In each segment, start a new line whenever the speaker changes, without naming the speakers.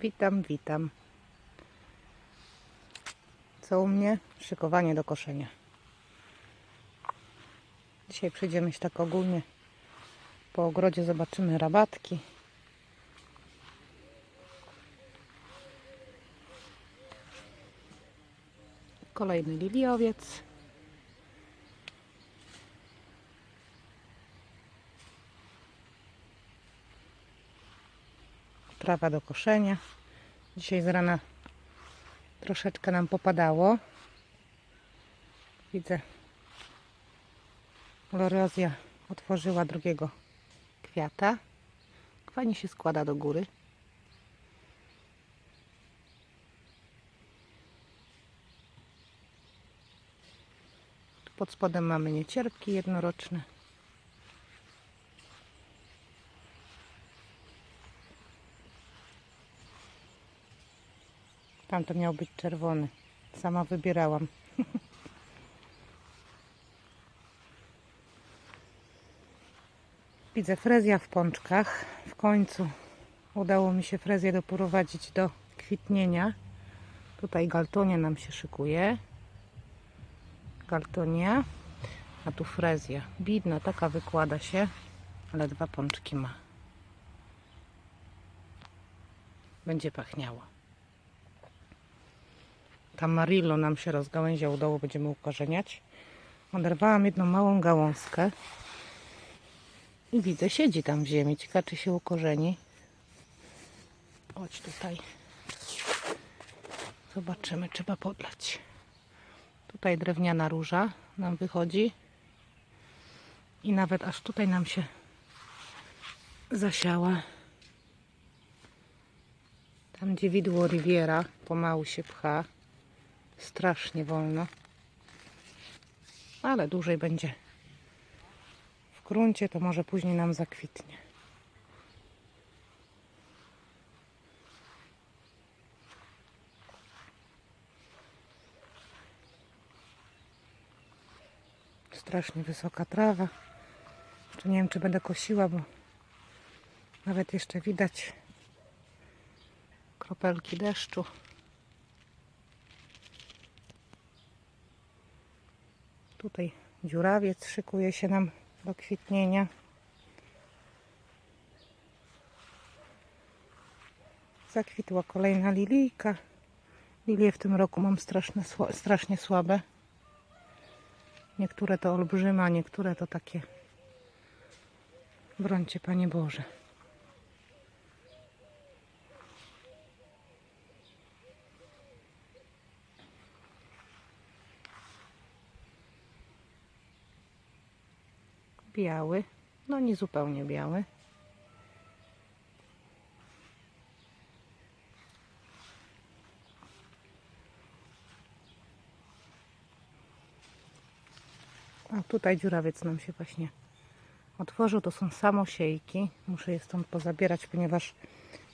Witam, witam. Co u mnie? Szykowanie do koszenia. Dzisiaj przejdziemy się tak ogólnie po ogrodzie, zobaczymy rabatki. Kolejny liliowiec. Trawa do koszenia. Dzisiaj z rana troszeczkę nam popadało. Widzę, Lorozja otworzyła drugiego kwiata. Fajnie się składa do góry. Pod spodem mamy niecierpki jednoroczne. Tam to miał być czerwony. Sama wybierałam. Widzę frezja w pączkach. W końcu udało mi się frezję doprowadzić do kwitnienia. Tutaj galtonia nam się szykuje. Galtonia. A tu frezja. Bidna, taka wykłada się, ale dwa pączki ma. Będzie pachniało. Tamarillo nam się rozgałęział, udało, będziemy ukorzeniać. Oderwałam jedną małą gałązkę i widzę, siedzi tam w ziemi. Ciekawe, się ukorzeni. Chodź tutaj. Zobaczymy, trzeba podlać. Tutaj drewniana róża nam wychodzi. I nawet aż tutaj nam się zasiała. Tam gdzie widło Riviera pomału się pcha. Strasznie wolno. Ale dłużej będzie w gruncie, to może później nam zakwitnie. Strasznie wysoka trawa. Jeszcze nie wiem, czy będę kosiła, bo nawet jeszcze widać kropelki deszczu. Tutaj dziurawiec szykuje się nam do kwitnienia. Zakwitła kolejna lilijka. Lilie w tym roku mam straszne, strasznie słabe. Niektóre to olbrzyme, a niektóre to takie. Brońcie, Panie Boże. Biały. No nie zupełnie biały. A tutaj dziurawiec nam się właśnie otworzył. To są samosiejki. Muszę je stąd pozabierać, ponieważ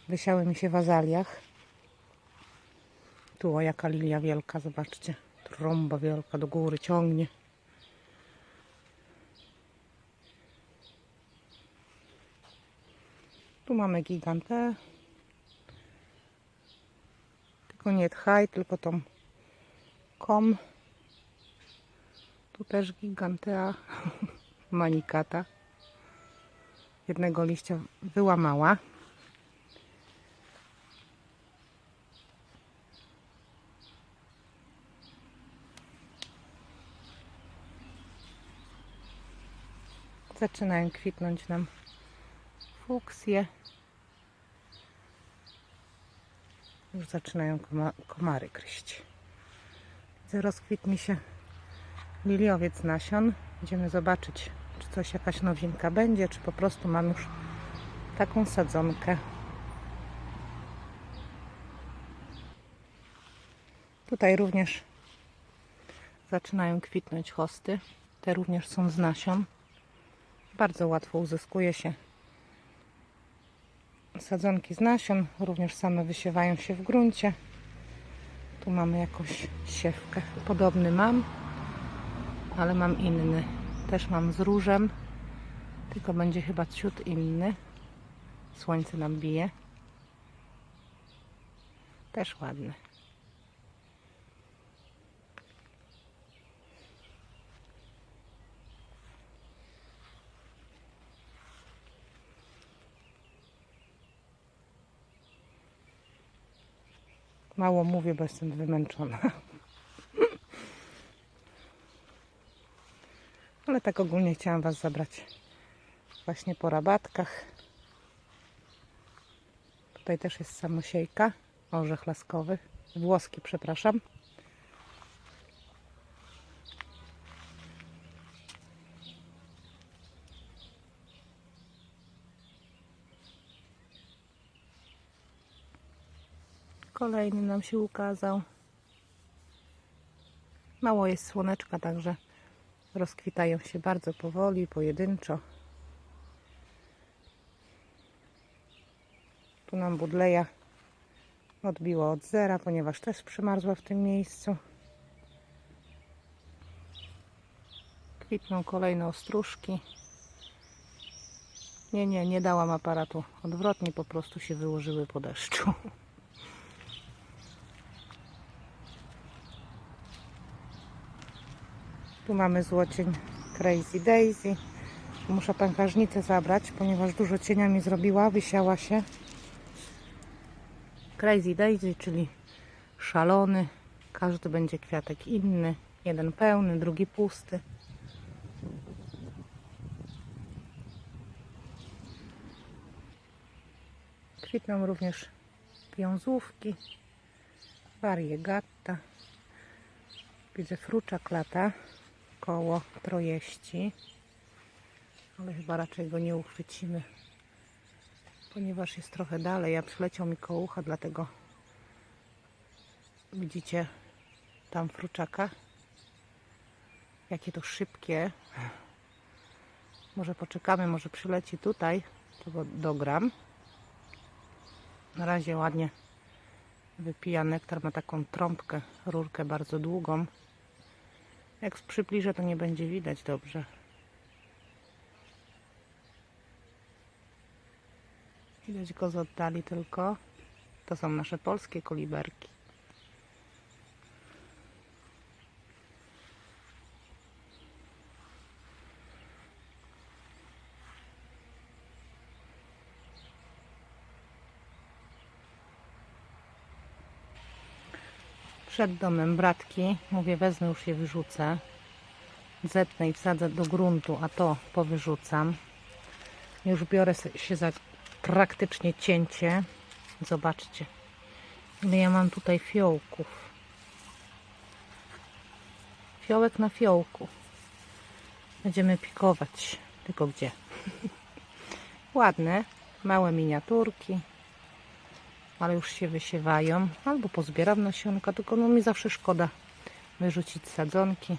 wysiały mi się w azaliach. Tu o jaka lilia wielka, zobaczcie. Trąba wielka do góry ciągnie. Mamy gigantę. Tylko nie tchaj, tylko tą kom. Tu też gigantea manikata. Jednego liścia wyłamała. Zaczynają kwitnąć nam fuksje. Już zaczynają koma- komary kryść. Widzę, rozkwit mi się liliowiec nasion. Idziemy zobaczyć, czy coś, jakaś nowinka będzie, czy po prostu mam już taką sadzonkę. Tutaj również zaczynają kwitnąć hosty. Te również są z nasion. Bardzo łatwo uzyskuje się sadzonki z nasion. Również same wysiewają się w gruncie. Tu mamy jakąś siewkę. Podobny mam, ale mam inny. Też mam z różem, tylko będzie chyba ciut inny. Słońce nam bije. Też ładny. Mało mówię, bo jestem wymęczona. Ale tak ogólnie chciałam Was zabrać właśnie po rabatkach. Tutaj też jest samosiejka, orzech laskowy, włoski, przepraszam. Kolejny nam się ukazał. Mało jest słoneczka, także rozkwitają się bardzo powoli, pojedynczo. Tu nam budleja odbiła od zera, ponieważ też przymarzła w tym miejscu. Kwitną kolejne ostróżki. Nie, nie, nie dałam aparatu odwrotnie, po prostu się wyłożyły po deszczu. Tu mamy złocień Crazy Daisy. Muszę pękażnicę zabrać, ponieważ dużo cienia mi zrobiła, wysiała się. Crazy Daisy, czyli szalony. Każdy będzie kwiatek inny. Jeden pełny, drugi pusty. Kwitną również wiązówki, variegata. Widzę frucza klata koło trojeści, ale chyba raczej go nie uchwycimy, ponieważ jest trochę dalej, a przyleciał mi koło ucha, dlatego widzicie tam fruczaka. Jakie to szybkie. Może poczekamy, może przyleci tutaj, to go dogram. Na razie ładnie wypija nektar, ma taką trąbkę, rurkę bardzo długą. Jak przybliżę, to nie będzie widać dobrze. Widać go z oddali tylko. To są nasze polskie koliberki. Przed domem bratki, mówię wezmę już je wyrzucę. Zetnę i wsadzę do gruntu, a to powyrzucam. Już biorę się za praktycznie cięcie. Zobaczcie, ile ja mam tutaj fiołków. Fiołek na fiołku. Będziemy pikować. Tylko gdzie? Ładne, małe miniaturki ale już się wysiewają. Albo pozbieram nasionka, tylko no mi zawsze szkoda wyrzucić sadzonki.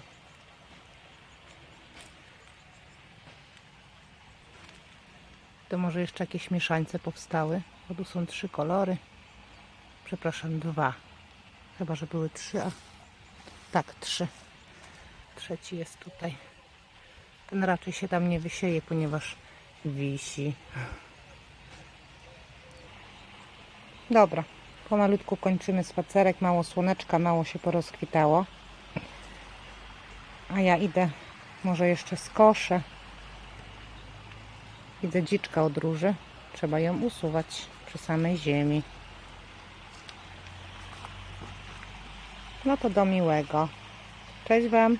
To może jeszcze jakieś mieszańce powstały, bo tu są trzy kolory. Przepraszam, dwa. Chyba, że były trzy, a tak, trzy. Trzeci jest tutaj. Ten raczej się tam nie wysieje, ponieważ wisi. Dobra, pomalutku kończymy spacerek. Mało słoneczka, mało się porozkwitało. A ja idę, może jeszcze skoszę. Widzę dziczka od róży. Trzeba ją usuwać przy samej ziemi. No to do miłego. Cześć Wam.